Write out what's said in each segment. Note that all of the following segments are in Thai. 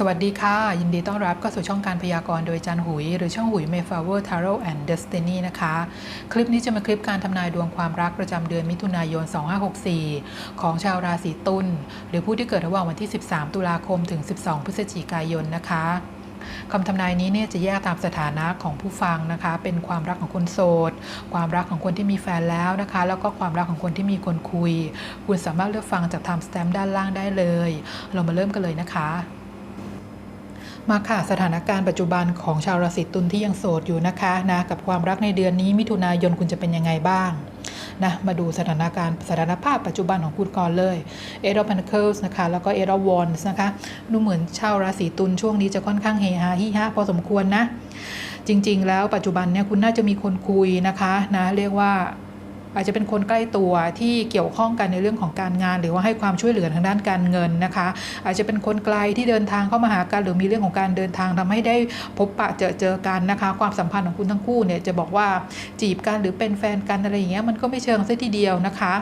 สวัสดีค่ะ ยินดีต้อนรับเข้าสู่ช่องการพยากรณ์โดยจันหุย หรือช่องหุย Mayflower Tarot and Destiny นะคะ คลิปนี้จะเป็นคลิปการทำนายดวงความรักประจำเดือนมิถุนายน 2564 ของชาวราศีตุลหรือผู้ที่เกิดระหว่างวันที่ 13 ตุลาคมถึง 12 พฤศจิกายนนะคะคำทำนายนี้เนี่ยจะแยกตามสถานะของผู้ฟังนะคะ เป็นความรักของคนโสด ความรักของคนที่มีแฟนแล้วนะคะ แล้วก็ความรักของคนที่มีคนคุย คุณสามารถเลือกฟังจากไทม์สแตมป์ด้านล่างได้เลย เรามาเริ่มกันเลยนะคะ มาค่ะสถานการณ์ปัจจุบันของชาวราศีตุลที่ยังโสดอยู่นะคะนะกับความรักในเดือนนี้มิถุนายนคุณจะเป็นยังไงบ้างนะมาดูสถานการณ์สถานภาพปัจจุบันของคุณก่อนเลยเอ of Pentacles นะคะแล้วก็เอ of Wands นะคะดูเหมือนชาวราศีตุลช่วงนี้จะค่อนข้างเฮฮาฮิฮะพอสมควรนะ จริง ๆ แล้วปัจจุบันเนี่ยคุณน่าจะมีคนคุยนะคะนะเรียกว่า อาจจะเป็นคนใกล้ตัวที่เกี่ยวข้องกันในเรื่องของการงาน หรือว่าให้ความช่วยเหลือทางด้านการเงินนะคะ อาจจะเป็นคนไกลที่เดินทางเข้ามาหากันหรือมีเรื่องของการเดินทางทำให้ได้พบปะเจอเจอกันนะคะ ความสัมพันธ์ของคุณทั้งคู่เนี่ยจะบอกว่าจีบกันหรือเป็นแฟนกันอะไรอย่างเงี้ยมันก็ไม่เชิงซะทีเดียวนะคะ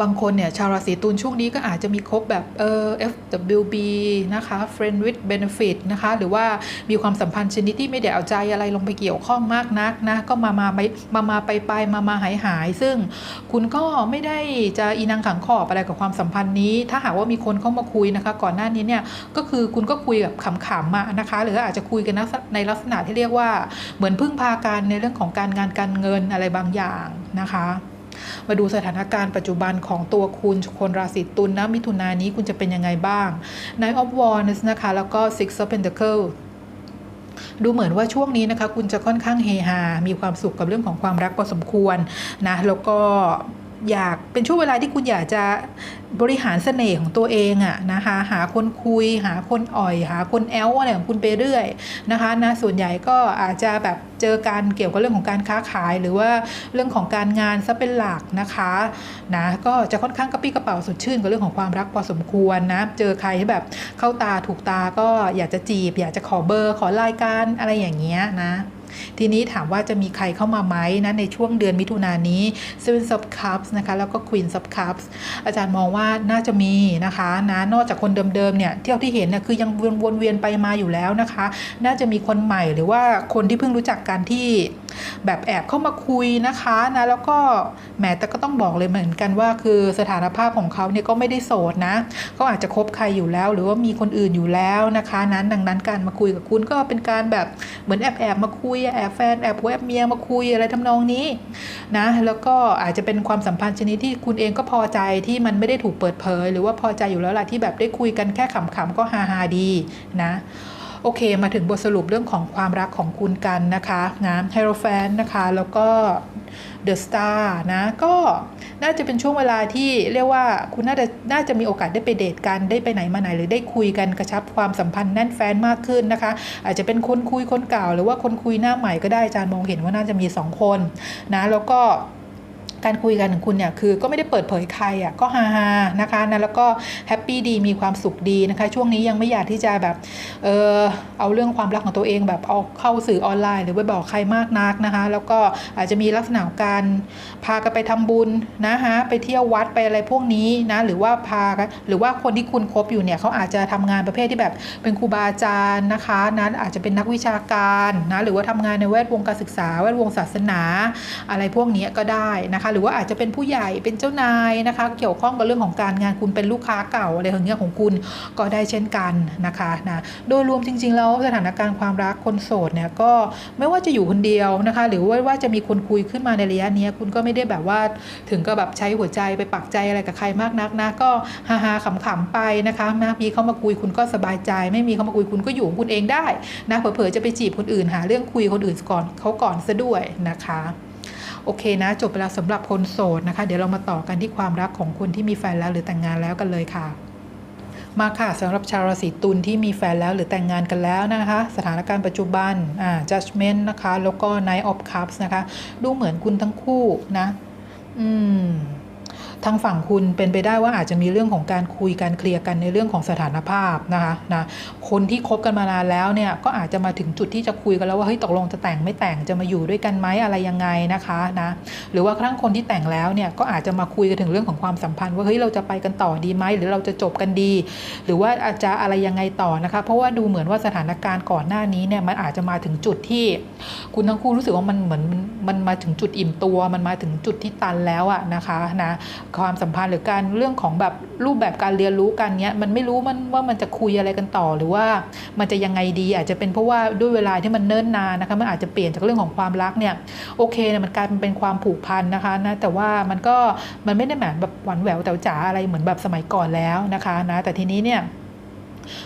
บางคนเนี่ยชาวราศีตุลช่วงนี้ก็อาจจะมีคบแบบเออ FWB นะคะ Friend with Benefit นะคะหรือว่ามีความสัมพันธ์ชนิดที่ไม่ได้เอาใจอะไรลงไปเกี่ยวข้องมากนักนะก็มามาไปมามาไปไปมามาหายหาย ซึ่งคุณก็ไม่ได้จะอีนังขังขอบอะไรกับความสัมพันธ์นี้ ถ้าหากว่ามีคนเข้ามาคุยนะคะ ก่อนหน้านี้เนี่ยก็คือคุณก็คุยแบบขำๆมานะคะ หรืออาจจะคุยกันในลักษณะที่เรียกว่าเหมือนพึ่งพากันในเรื่องของการงานการเงินอะไรบางอย่างนะคะ มาดูสถานการณ์ปัจจุบันของตัวคุณคนราศีตุลนะมิถุนายนนี้คุณจะเป็นยังไงบ้าง Nine of Wands นะคะ แล้วก็ Six of Pentacles ดูเหมือนว่าช่วงนี้นะคะ คุณจะค่อนข้างเฮฮา มีความสุขกับเรื่องของความรักพอสมควรนะ แล้วก็ อยากเป็นช่วงเวลาที่คุณอยากจะบริหารเสน่ห์ของตัวเองอะนะคะหาคนคุย หาคนอ่อย หาคนแอลอะไรของคุณไปเรื่อยนะคะนะส่วนใหญ่ก็อาจจะแบบเจอการเกี่ยวกับเรื่องของการค้าขาย หรือว่าเรื่องของการงานซะเป็นหลักนะคะนะก็จะค่อนข้างกระปี้กระเป๋าสดชื่นกับเรื่องของความรักพอสมควรนะเจอใครที่แบบเข้าตาถูกตาก็อยากจะจีบ อยากจะขอเบอร์ขอรายการอะไรอย่างเงี้ยนะ ทีนี้ถามว่าจะมีใครเข้ามาไหมนะในช่วงเดือนมิถุนายนนี้ Seven of Cups นะคะแล้วก็ Queen of Cups อาจารย์มองว่าน่าจะมีนะคะนะนอกจากคนเดิมๆเนี่ยเที่ยวที่เห็นเนี่ยคือยังวนเวียนไปมาอยู่แล้วนะคะ น่าจะมีคนใหม่หรือว่าคนที่เพิ่งรู้จักกันที่ แบบแอบเข้ามาคุยนะคะนะแล้วก็แหมแต่ก็ต้องบอกเลยเหมือนกันว่า คือสถานภาพของเขาเนี่ยก็ไม่ได้โสดนะก็อาจจะคบใครอยู่แล้ว หรือว่ามีคนอื่นอยู่แล้วนะคะ นั้นดังนั้นการมาคุยกับคุณก็เป็นการแบบเหมือนแอบแอบมาคุยแอบแฟนแอบผัวแอบเมียมาคุยอะไรทำนองนี้นะแล้วก็อาจจะเป็นความสัมพันธ์ชนิดที่คุณเองก็พอใจที่มันไม่ได้ถูกเปิดเผย หรือว่าพอใจอยู่แล้วล่ะที่แบบได้คุยกันแค่ขำๆก็ฮาๆดีนะ โอเค มาถึงบทสรุปเรื่องของความรักของคุณกันนะคะนะไฮโรแฟนนะคะ แล้วก็เดอะสตาร์นะก็น่าจะเป็นช่วงเวลาที่เรียกว่าคุณน่าจะน่าจะมีโอกาสได้ไปเดทกันได้ไปไหนมาไหน หรือได้คุยกันกระชับความสัมพันธ์แน่นแฟนมากขึ้นนะคะ อาจจะเป็นคนคุยคนเก่า หรือว่าคนคุยหน้าใหม่ก็ได้อาจารย์มองเห็นว่าน่าจะมี 2 คนนะแล้วก็ การคุยกันของคุณเนี่ยคือก็ไม่ได้เปิดเผยใครอะก็ฮาๆนะคะนะแล้วก็แฮปปี้ดีมีความสุขดีนะคะ ช่วงนี้ยังไม่อยากที่จะแบบเออเอาเรื่องความรักของตัวเองแบบเอาเข้าสื่อออนไลน์ หรือไปบอกใครมากนักนะคะ แล้วก็อาจจะมีลักษณะของการพากันไปทำบุญนะคะไปเที่ยววัดไปอะไรพวกนี้นะหรือว่าพาหรือว่าคนที่คุณคบอยู่เนี่ยเขาอาจจะทำงานประเภทที่แบบเป็นครูบาอาจารย์นะคะนั้นอาจจะเป็นนักวิชาการนะหรือว่าทำงานในแวดวงการศึกษาแวดวงศาสนาอะไรพวกนี้ก็ได้นะคะหรือว่าอาจจะเป็นผู้ใหญ่เป็นเจ้านายนะคะ เกี่ยวข้องกับเรื่องของการงานคุณเป็นลูกค้าเก่าอะไรอย่างเงี้ยของคุณก็ได้เช่นกันนะคะนะโดยรวมจริง ๆ แล้วสถานการณ์ความรักคนโสดเนี่ยก็ไม่ว่าจะอยู่คนเดียวนะคะ หรือว่าว่าจะมีคนคุยขึ้นมาในระยะนี้คุณก็ไม่ได้แบบว่าถึงก็แบบใช้หัวใจไปปักใจอะไรกับใครมากนักนะก็ฮาๆขำๆไปนะคะนะมีเข้ามาคุยคุณก็สบายใจ ไม่มีเข้ามาคุยคุณก็อยู่ของคุณเองได้นะเผลอๆจะไปจีบคนอื่นหาเรื่องคุยคนอื่นก่อนเขาก่อนซะด้วยนะคะ โอเคนะจบไปแล้วสำหรับคนโสดนะคะ เดี๋ยวเรามาต่อกันที่ความรักของคนที่มีแฟนแล้วหรือแต่งงานแล้วกันเลยค่ะมาค่ะสำหรับชาวราศีตุลที่มีแฟนแล้วหรือแต่งงานกันแล้วนะคะ สถานการณ์ปัจจุบันอ่า judgment นะคะ แล้วก็ night of Cups นะคะ ดูเหมือนคุณทั้งคู่นะ อืม ทางฝั่งคุณเป็นไปได้ว่าอาจจะมีเรื่องของการคุยการเคลียร์กันในเรื่องของสถานภาพนะคะนะคนที่คบกันมานานแล้วเนี่ยก็อาจจะมาถึงจุดที่จะคุยกันแล้วว่าเฮ้ยตกลงจะแต่งไม่แต่งจะมาอยู่ด้วยกันไหมอะไรยังไงนะคะนะหรือว่าครั้งคนที่แต่งแล้วเนี่ยก็อาจจะมาคุยกันถึงเรื่องของความสัมพันธ์ ว่าเฮ้ยเราจะไปกันต่อดีไหมหรือเราจะจบกันดี หรือว่าอาจจะอะไรยังไงต่อนะคะ เพราะว่าดูเหมือนว่าสถานการณ์ก่อนหน้านี้เนี่ยมันอาจจะมาถึงจุดที่ คุณทั้งคู่รู้สึกว่ามันเหมือนมันมาถึงจุดอิ่มตัว มันมาถึงจุดที่ตันแล้วอะนะคะนะความสัมพันธ์หรือการเรื่องของแบบรูปแบบการเรียนรู้กันเนี้ยมันไม่รู้มันว่ามันจะคุยอะไรกันต่อหรือว่ามันจะยังไงดี อาจจะเป็นเพราะว่าด้วยเวลาที่มันเนิ่นนานนะคะมันอาจจะเปลี่ยนจากเรื่องของความรักเนี่ยโอเคเนี่ยมันกลายเป็นความผูกพันนะคะนะแต่ว่ามันก็มันไม่ได้แบบแบบหวานแหววแต่จ๋าอะไรเหมือนแบบสมัยก่อนแล้วนะคะนะแต่ทีนี้เนี่ย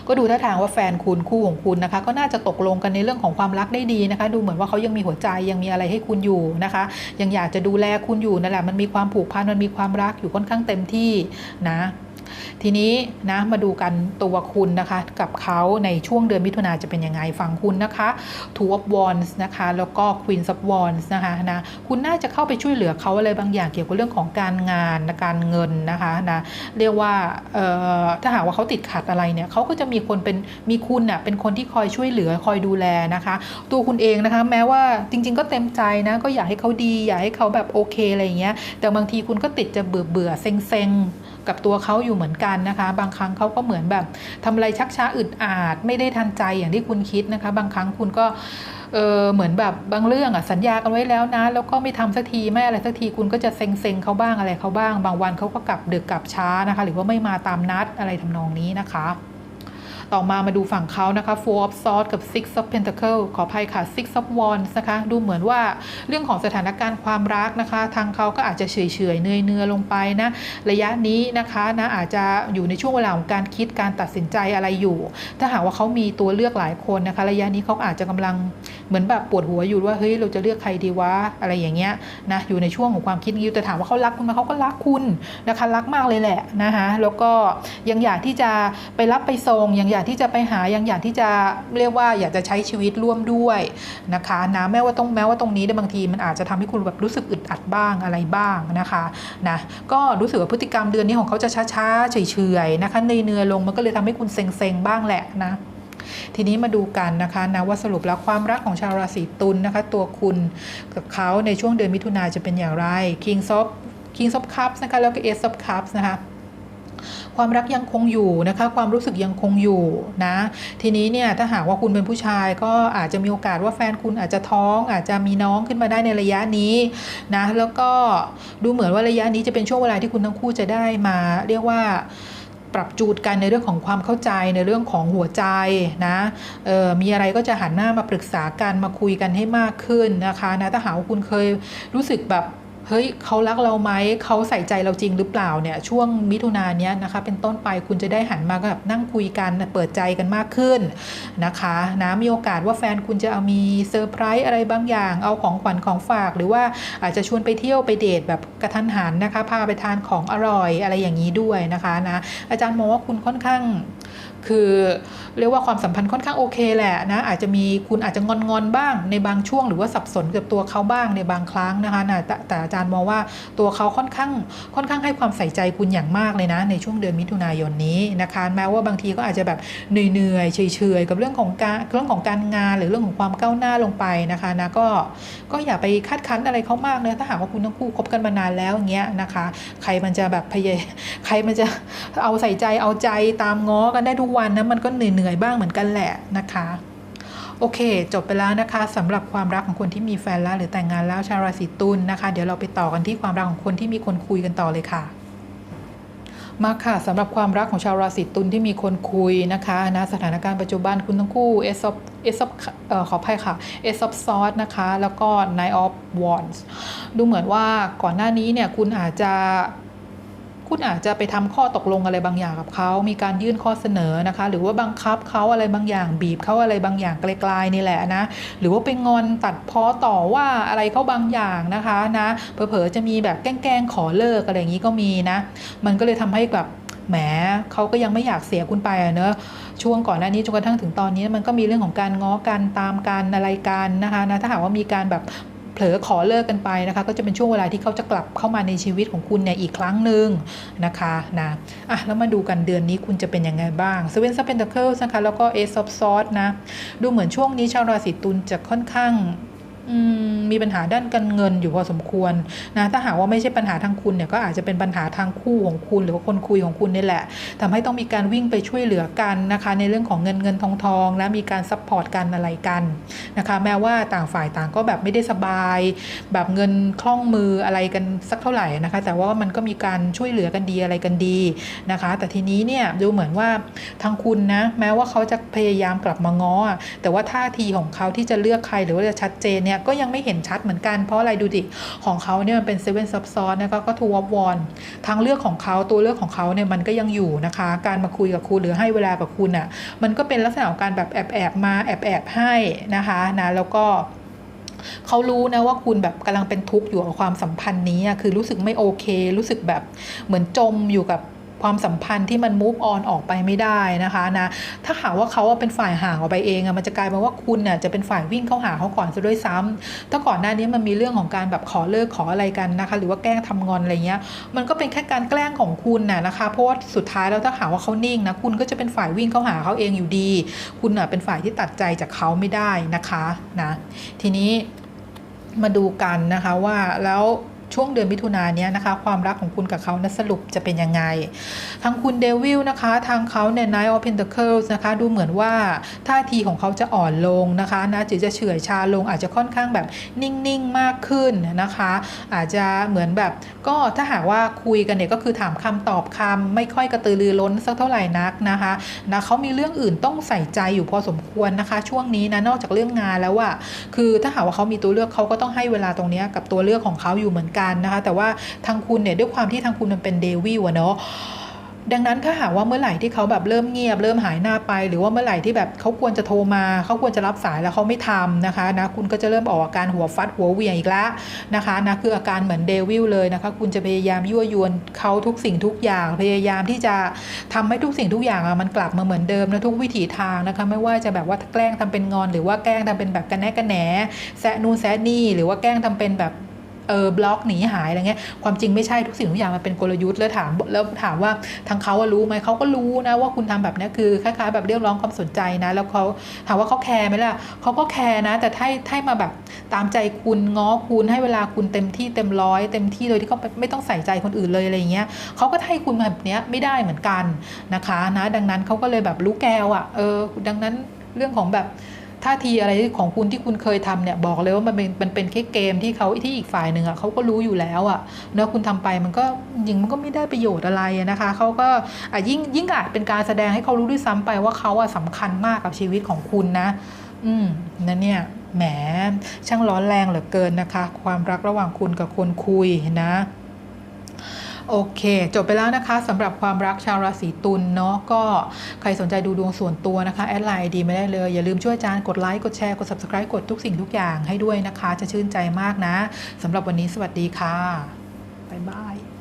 ก็ดูท่าทางว่าแฟนคุณคู่ของคุณนะคะ ก็น่าจะตกลงกันในเรื่องของความรักได้ดีนะคะ ดูเหมือนว่าเขายังมีหัวใจยังมีอะไรให้คุณอยู่นะคะ ยังอยากจะดูแลคุณอยู่นั่นแหละมันมีความผูกพันมันมีความรักอยู่ค่อนข้างเต็มที่นะ ทีนี้นะมาดูกันตัวคุณนะคะกับเขาในช่วงเดือนมิถุนาจะเป็นยังไงฝั่งคุณนะคะ Two of Wands นะคะแล้วก็ Queen of Wands นะคะนะคุณน่าจะเข้าไปช่วยเหลือเขาอะไรบางอย่างเกี่ยวกับเรื่องของการงานการเงินนะคะนะเรียกว่าถ้าหากว่าเขาติดขัดอะไรเนี่ยเขาก็จะมีคนเป็นมีคุณเน่ะเป็นคนที่คอยช่วยเหลือคอยดูแลนะคะ ตัวคุณเองนะคะ แม้ว่าจริง ๆ ก็เต็มใจนะก็อยากให้เขาดี อยากให้เขาแบบโอเคอะไรอย่างเงี้ยแต่บางทีคุณก็ติดจะเบื่อเบื่อเซ็งเซ็ง กับตัวเขาอยู่เหมือนกันนะคะ บางครั้งเขาก็เหมือนแบบทำอะไรชักช้าอึดอาด ไม่ได้ทันใจอย่างที่คุณคิดนะคะ บางครั้งคุณก็เออเหมือนแบบบางเรื่องอะสัญญากันไว้แล้วนะ แล้วก็ไม่ทำสักทีไม่อะไรสักทีคุณก็จะเซ็งเซ็งเขาบ้างอะไรเขาบ้าง บางวันเขาก็กลับดึกกลับช้านะคะ หรือว่าไม่มาตามนัดอะไรทำนองนี้นะคะ ต่อมามาดูฝั่งเขานะคะ Four of Swords กับ Six of Pentacle ขออภัยค่ะ Six of Wands นะคะ ดูเหมือนว่าเรื่องของสถานการณ์ความรักนะคะ ทางเขาก็อาจจะเฉยเฉยๆเนื่อยเนือลงไปนะ ระยะนี้นะคะนะอาจจะอยู่ในช่วงเวลาของการคิดการตัดสินใจอะไรอยู่ ถ้าหากว่าเขามีตัวเลือกหลายคนนะคะ ระยะนี้เขาอาจจะกำลังเหมือนแบบปวดหัวอยู่ว่าเฮ้ยเราจะเลือกใครดีวะอะไรอย่างเงี้ยนะอยู่ในช่วงของความคิดนี้แต่ถามว่าเขารักคุณไหมเขาก็รักคุณนะคะรักมากเลยแหละนะคะแล้วก็ยังอยากที่จะไปรับไปส่งยังอยากที่จะไปหายังอยากที่จะเรียกว่าอยากจะใช้ชีวิตร่วมด้วยนะคะนะแม้ว่าตรงแม้ว่าตรงนี้เนี่ยบางทีมันอาจจะทำให้คุณแบบรู้สึกอึดอัดบ้างอะไรบ้างนะคะนะก็รู้สึกว่าพฤติกรรมเดือนนี้ของเขาจะช้าๆเฉยๆนะคะเนื่อยๆลงมันก็เลยทำให้คุณเซ็งๆบ้างแหละนะ ทีนี้มาดูกันนะคะนะว่าสรุปแล้วความรักของชาวราศีตุลนะคะ ตัวคุณกับเขาในช่วงเดือนมิถุนาจะเป็นอย่างไร King of King of Cups นะคะแล้วก็ Ace of Cups นะคะความรักยังคงอยู่นะคะ ความรู้สึกยังคงอยู่นะ ทีนี้เนี่ยถ้าหากว่าคุณเป็นผู้ชายก็อาจจะมีโอกาสว่าแฟนคุณอาจจะท้อง อาจจะมีน้องขึ้นมาได้ในระยะนี้นะแล้วก็ดูเหมือนว่าระยะนี้จะเป็นช่วงเวลาที่คุณทั้งคู่จะได้มา เรียกว่า ปรับจูดกันในเรื่องของความเข้าใจในเรื่องของหัวใจนะออมีอะไรก็จะหันหน้ามาปรึกษากันมาคุยกันให้มากขึ้นนะคะนะถ้าหากว่าคุณเคยรู้สึกแบบ เฮ้ยเขารักเราไหมเขาใส่ใจเราจริงหรือเปล่าเนี่ยช่วงมิถุนานเนี้ยนะคะ เป็นต้นไปคุณจะได้หันมาแบบนั่งคุยกันเปิดใจกันมากขึ้นนะคะนะมีโอกาสว่าแฟนคุณจะเอามีเซอร์ไพรส์อะไรบางอย่าง เอาของขวัญของฝาก หรือว่าอาจจะชวนไปเที่ยวไปเดทแบบกระทันหันนะคะพาไปทานของอร่อยอะไรอย่างนี้ด้วยนะคะนะอาจารย์มองว่าคุณค่อนข้าง คือเรียกว่าความสัมพันธ์ค่อนข้างโอเคแหละนะอาจจะมีคุณอาจจะงอนงอนๆบ้างในบางช่วง หรือว่าสับสนกับตัวเขาบ้างในบางครั้งนะคะนะแต่แต่อาจารย์มองว่าตัวเขาค่อนข้างค่อนข้างให้ความใส่ใจคุณอย่างมากเลยนะ ในช่วงเดือนมิถุนายนนี้นะคะแม้ว่าบางทีก็อาจจะแบบเหนื่อยๆเฉยๆกับเรื่องของการเรื่องของการงาน หรือเรื่องของความก้าวหน้าลงไปนะคะนะก็ก็อย่าไปคาดคั้นอะไรเขามากเลยถ้าหากว่าคุณทั้งคู่คบกันมานานแล้วอย่างเงี้ยนะคะ ใครมันจะแบบพยายใครมันจะเอาใส่ใจเอาใจตามง้อกันได้ทุกวันนะมันก็เหนื่อยๆบ้างเหมือนกันแหละนะคะโอเค จบไปแล้วนะคะสำหรับความรักของคนที่มีแฟนแล้วหรือแต่งงานแล้วชาวราศีตุลนะคะ เดี๋ยวเราไปต่อกันที่ความรักของคนที่มีคนคุยกันต่อเลยค่ะ มาค่ะสำหรับความรักของชาวราศีตุลที่มีคนคุยนะคะนะสถานการณ์ปัจจุบันคุณทั้งคู่เอสอบเอสอบขออภัยค่ะเอสอบซอสนะคะ แล้วก็ Nine of Wands ดูเหมือนว่าก่อนหน้านี้เนี่ยคุณอาจจะ คุณอาจจะไปทำข้อตกลงอะไรบางอย่างกับเขา มีการยื่นข้อเสนอนะคะ หรือว่าบังคับเขาอะไรบางอย่าง บีบเขาอะไรบางอย่างไกลๆนี่แหละนะ หรือว่าไปงอนตัดพ้อต่อว่าอะไรเขาบางอย่างนะคะนะเผลอๆจะมีแบบแกล้งขอเลิกอะไรอย่างนี้ก็มีนะ มันก็เลยทำให้แบบแหมเขาก็ยังไม่อยากเสียคุณไปอะเนอะช่วงก่อนหน้านี้จนกระทั่งถึงตอนนี้มันก็มีเรื่องของการง้อกันตามกันอะไรกันนะคะนะถ้าหากว่ามีการแบบ เผลอขอเลิกกันไปนะคะ ก็จะเป็นช่วงเวลาที่เขาจะกลับเข้ามาในชีวิตของคุณเนี่ยอีกครั้งหนึ่งนะคะนะอะแล้วมาดูกันเดือนนี้คุณจะเป็นยังไงบ้าง Seven of Pentacles นะคะแล้วก็ Ace of Swords นะดูเหมือนช่วงนี้ชาวราศีตุลจะค่อนข้างอืม มีปัญหาด้านการเงินอยู่พอสมควรนะถ้าหากว่าไม่ใช่ปัญหาทางคุณเนี่ยก็อาจจะเป็นปัญหาทางคู่ของคุณ หรือว่าคนคุยของคุณนี่แหละทำให้ต้องมีการวิ่งไปช่วยเหลือกันนะคะ ในเรื่องของเงินเงินทองทองและมีการซัพพอร์ตกันอะไรกันนะคะแม้ว่าต่างฝ่ายต่างก็แบบไม่ได้สบาย แบบเงินคล่องมืออะไรกันสักเท่าไหร่นะคะ แต่ว่ามันก็มีการช่วยเหลือกันดีอะไรกันดีนะคะ แต่ทีนี้เนี่ยดูเหมือนว่าทางคุณนะแม้ว่าเขาจะพยายามกลับมาง้อแต่ว่าท่าทีของเขาที่จะเลือกใครหรือว่าจะชัดเจนเนี่ยก็ยังไม่เห็นชัดเหมือนกัน เพราะอะไรดูดิ ของเขาเนี่ยมันเป็นเซเว่นซับซ้อนนะคะก็ทูวอฟวอนทางเลือกของเขาตัวเลือกของเขาเนี่ยมันก็ยังอยู่นะคะ การมาคุยกับคุณหรือให้เวลากับคุณอะมันก็เป็นลักษณะของการแบบแอบแอบมาแอบแอบให้นะคะนะแล้วก็เขารู้นะว่าคุณแบบกำลังเป็นทุกข์อยู่กับความสัมพันธ์นี้คือรู้สึกไม่โอเค รู้สึกแบบเหมือนจมอยู่กับ ความสัมพันธ์ที่มัน move on ออกไปไม่ได้นะคะนะถ้าหากว่าเขาเป็นฝ่ายห่างออกไปเองอะมันจะกลายเป็นว่าคุณเนี่ยจะเป็นฝ่ายวิ่งเข้าหาเขาก่อนซะด้วยซ้ำถ้าก่อนหน้านี้มันมีเรื่องของการแบบขอเลิกขออะไรกันนะคะ หรือว่าแกล้งทำงอนอะไรเงี้ย มันก็เป็นแค่การแกล้งของคุณน่ะนะคะเพราะว่าสุดท้ายแล้วถ้าหากว่าเขานิ่งนะคุณก็จะเป็นฝ่ายวิ่งเข้าหาเขาเองอยู่ดี คุณน่ะเป็นฝ่ายที่ตัดใจจากเขาไม่ได้นะคะนะทีนี้มาดูกันนะคะว่าแล้ว ช่วงเดือนมิถุนายนเนี้ยนะคะ ความรักของคุณกับเขานะสรุปจะเป็นยังไง ทางคุณเดวิลนะคะ ทางเขาเนี่ย Nine of Pentacles นะคะ ดูเหมือนว่าท่าทีของเขาจะอ่อนลงนะคะนะจิตจะเฉื่อยชาลงอาจจะค่อนข้างแบบนิ่งๆมากขึ้นนะคะ อาจจะเหมือนแบบก็ถ้าหากว่าคุยกันเนี่ยก็คือถามคำตอบคำไม่ค่อยกระตือรือร้นสักเท่าไหร่นักนะคะนะเขามีเรื่องอื่นต้องใส่ใจอยู่พอสมควรนะคะ ช่วงนี้นะนอกจากเรื่องงานแล้วอะคือถ้าหากว่าเขามีตัวเลือกเขาก็ต้องให้เวลาตรงนี้กับตัวเลือกของเขาอยู่เหมือนกันนะคะ แต่ว่าทางคุณเนี่ยด้วยความที่ทางคุณมันเป็นเดวิลอะเนาะดังนั้นถ้าหากว่าเมื่อไหร่ที่เขาแบบเริ่มเงียบ เริ่มหายหน้าไป หรือว่าเมื่อไหร่ที่แบบเขาควรจะโทรมาเขาควรจะรับสายแล้วเขาไม่ทำนะคะนะคุณก็จะเริ่มออกอาการหัวฟัดหัวเวียงอีกแล้วนะคะนะคืออาการเหมือนเดวิลเลยนะคะ คุณจะพยายามยั่วยวนเขาทุกสิ่งทุกอย่าง พยายามที่จะทำให้ทุกสิ่งทุกอย่างอะมันกลับมาเหมือนเดิมนะทุกวิถีทางนะคะ ไม่ว่าจะแบบว่าแกล้งทำเป็นงอน หรือว่าแกล้งทำเป็นแบบกันแนกันแหนแซะนูนแซะนี่หรือว่าแกล้งทำเป็นแบบ เออบล็อกหนีหายอะไรเงี้ยความจริงไม่ใช่ทุกสิ่งทุกอย่างมันเป็นกลยุทธ์แล้วถามแล้วถามว่าทางเขารู้ไหมเขาก็รู้นะว่าคุณทำแบบนี้คือคล้ายๆแบบเรียกร้องความสนใจนะ แล้วเขาถามว่าเขาแคร์ไหมล่ะเขาก็แคร์นะ แต่ถ้าให้มาแบบตามใจคุณง้อคุณให้เวลาคุณเต็มที่เต็มร้อยเต็มที่โดยที่เขาไม่ต้องใส่ใจคนอื่นเลยอะไรเงี้ยเขาก็ให้คุณแบบเนี้ยไม่ได้เหมือนกันนะคะนะ ดังนั้นเขาก็เลยแบบรู้แกวอะเออดังนั้นเรื่องของแบบ ท่าทีอะไรของคุณที่คุณเคยทำเนี่ยบอกเลยว่ามันเป็นมันเป็นแค่เกมที่เขาที่อีกฝ่ายหนึ่งอะเขาก็รู้อยู่แล้วอะแล้วคุณทำไปมันก็จริงมันก็ไม่ได้ประโยชน์อะไรนะคะเขาก็อะยิ่งยิ่งอาจเป็นการแสดงให้เขารู้ด้วยซ้ำไปว่าเขาอะสำคัญมากกับชีวิตของคุณนะ อืมนั่นเนี่ยแหมช่างร้อนแรงเหลือเกินนะคะ ความรักระหว่างคุณกับคนคุยนะ โอเค จบไปแล้วนะคะสำหรับความรักชาวราศีตุลเนาะก็ใครสนใจดูดวงส่วนตัวนะคะ แอดไลน์ดีไม่ได้เลย อย่าลืมช่วยอาจารย์กดไลค์ กดแชร์ กด subscribe กดทุกสิ่งทุกอย่างให้ด้วยนะคะ จะชื่นใจมากนะสำหรับวันนี้สวัสดีค่ะบ๊ายบาย